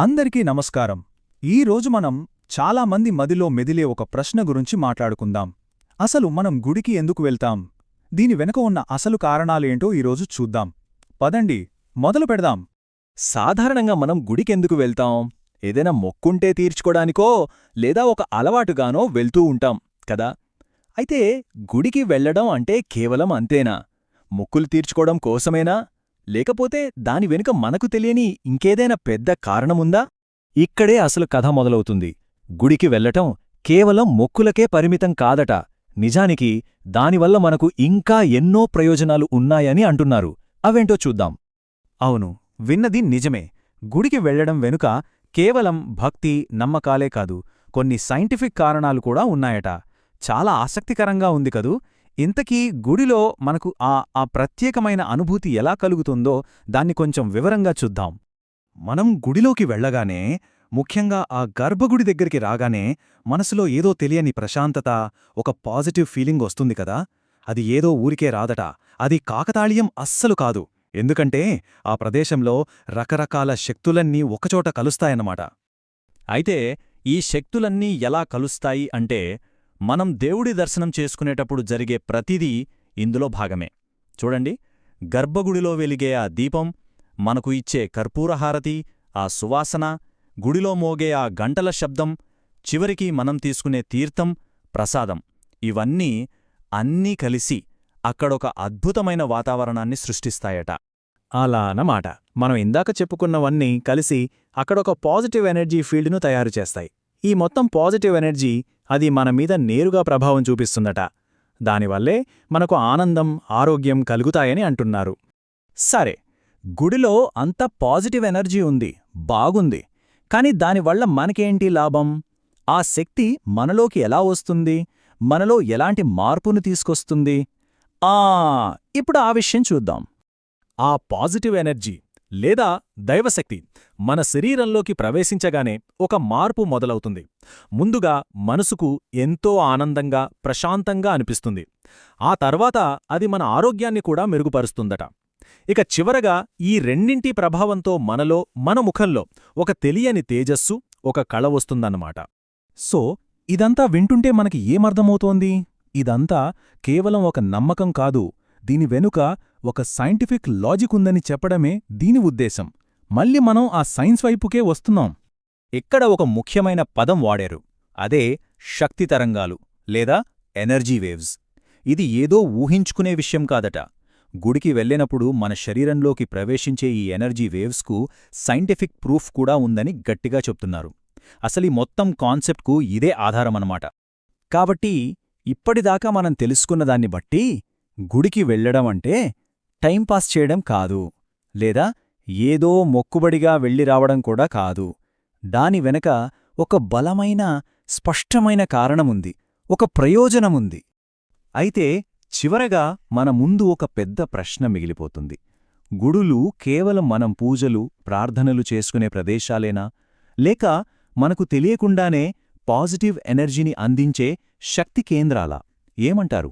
అందరికీ నమస్కారం. ఈరోజు మనం చాలామంది మదిలో మెదిలే ఒక ప్రశ్న గురించి మాట్లాడుకుందాం. అసలు మనం గుడికి ఎందుకు వెళ్తాం? దీని వెనుక ఉన్న అసలు కారణాలేంటో ఈరోజు చూద్దాం. పదండి మొదలు పెడదాం. సాధారణంగా మనం గుడికెందుకు వెళ్తాం? ఏదైనా మొక్కుంటే తీర్చుకోడానికో లేదా ఒక అలవాటుగానో వెళ్తూ ఉంటాం కదా? అయితే గుడికి వెళ్ళడం అంటే కేవలం అంతేనా? మొక్కులు తీర్చుకోవడం కోసమేనా? లేకపోతే దాని వెనుక మనకు తెలియని ఇంకేదైనా పెద్ద కారణముందా? ఇక్కడే అసలు కథ మొదలవుతుంది. గుడికి వెళ్ళటం కేవలం మొక్కులకే పరిమితం కాదట. నిజానికి దానివల్ల మనకు ఇంకా ఎన్నో ప్రయోజనాలు ఉన్నాయని అంటున్నారు. అవేంటో చూద్దాం. అవును విన్నది నిజమే. గుడికి వెళ్ళడం వెనుక కేవలం భక్తి నమ్మకాలే కాదు కొన్ని సైంటిఫిక్ కారణాలు కూడా ఉన్నాయట. చాలా ఆసక్తికరంగా ఉంది కదూ? ఇంతకీ గుడిలో మనకు ఆ ఆ ప్రత్యేకమైన అనుభూతి ఎలా కలుగుతుందో దాన్ని కొంచెం వివరంగా చూద్దాం. మనం గుడిలోకి వెళ్ళగానే ముఖ్యంగా ఆ గర్భగుడి దగ్గరికి రాగానే మనసులో ఏదో తెలియని ప్రశాంతత ఒక పాజిటివ్ ఫీలింగ్ వస్తుంది కదా. అది ఏదో ఊరికే రాదట. అది కాకతాళీయం అస్సలు కాదు. ఎందుకంటే ఆ ప్రదేశంలో రకరకాల శక్తులన్నీ ఒకచోట కలుస్తాయన్నమాట. అయితే ఈ శక్తులన్నీ ఎలా కలుస్తాయి అంటే మనం దేవుడి దర్శనం చేసుకునేటప్పుడు జరిగే ప్రతిదీ ఇందులో భాగమే. చూడండి గర్భగుడిలో వెలిగే ఆ దీపం మనకు ఇచ్చే కర్పూరహారతి ఆ సువాసన గుడిలో మోగే ఆ గంటల శబ్దం చివరికి మనం తీసుకునే తీర్థం ప్రసాదం. ఇవన్నీ అన్నీ కలిసి అక్కడొక అద్భుతమైన వాతావరణాన్ని సృష్టిస్తాయట. అలా అన్నమాట. మనం ఇందాక చెప్పుకున్నవన్నీ కలిసి అక్కడొక పాజిటివ్ ఎనర్జీ ఫీల్డ్ను తయారు చేస్తాయి. ఈ మొత్తం పాజిటివ్ ఎనర్జీ అది మన మీద నేరుగా ప్రభావం చూపిస్తుందట. దానివల్లే మనకు ఆనందం ఆరోగ్యం కలుగుతాయని అంటున్నారు. సరే గుడిలో అంత పాజిటివ్ ఎనర్జీ ఉంది బాగుంది. కాని దానివల్ల మనకేంటి లాభం? ఆ శక్తి మనలోకి ఎలా వస్తుంది? మనలో ఎలాంటి మార్పును తీసుకొస్తుంది? ఆ ఇప్పుడు ఆ విషయం చూద్దాం. ఆ పాజిటివ్ ఎనర్జీ లేదా దైవశక్తి మన శరీరంలోకి ప్రవేశించగానే ఒక మార్పు మొదలవుతుంది. ముందుగా మనసుకు ఎంతో ఆనందంగా ప్రశాంతంగా అనిపిస్తుంది. ఆ తర్వాత అది మన ఆరోగ్యాన్ని కూడా మెరుగుపరుస్తుందట. ఇక చివరగా ఈ రెండింటి ప్రభావంతో మనలో మన ముఖంలో ఒక తెలియని తేజస్సు ఒక కళ వస్తుందన్నమాట. సో ఇదంతా వింటుంటే మనకి ఏమర్థమవుతోంది? ఇదంతా కేవలం ఒక నమ్మకం కాదు. దీని వెనుక ఒక సైంటిఫిక్ లాజిక్ ఉందని చెప్పడమే దీని ఉద్దేశం. మళ్ళీ మనం ఆ సైన్స్ వైపుకే వస్తున్నాం. ఇక్కడ ఒక ముఖ్యమైన పదం వాడారు. అదే శక్తి తరంగాలు లేదా ఎనర్జీ వేవ్స్. ఇది ఏదో ఊహించుకునే విషయం కాదట. గుడికి వెళ్ళినప్పుడు మన శరీరంలోకి ప్రవేశించే ఈ ఎనర్జీ వేవ్స్కు సైంటిఫిక్ ప్రూఫ్ కూడా ఉందని గట్టిగా చెప్తున్నారు. అసలీ మొత్తం కాన్సెప్ట్కు ఇదే ఆధారమన్నమాట. కాబట్టి ఇప్పటిదాకా మనం తెలుసుకున్నదాన్ని బట్టి గుడికి వెళ్ళడం అంటే టైంపాస్ చేయడం కాదు. లేదా ఏదో మొక్కుబడిగా వెళ్ళి రావడం కూడా కాదు. దాని వెనక ఒక బలమైన స్పష్టమైన కారణముంది. ఒక ప్రయోజనముంది. అయితే చివరగా మన ముందు ఒక పెద్ద ప్రశ్న మిగిలిపోతుంది. గుడులు కేవలం మనం పూజలు ప్రార్థనలు చేసుకునే ప్రదేశాలేనా? లేక మనకు తెలియకుండానే పాజిటివ్ ఎనర్జీని అందించే శక్తి కేంద్రాలా? ఏమంటారు?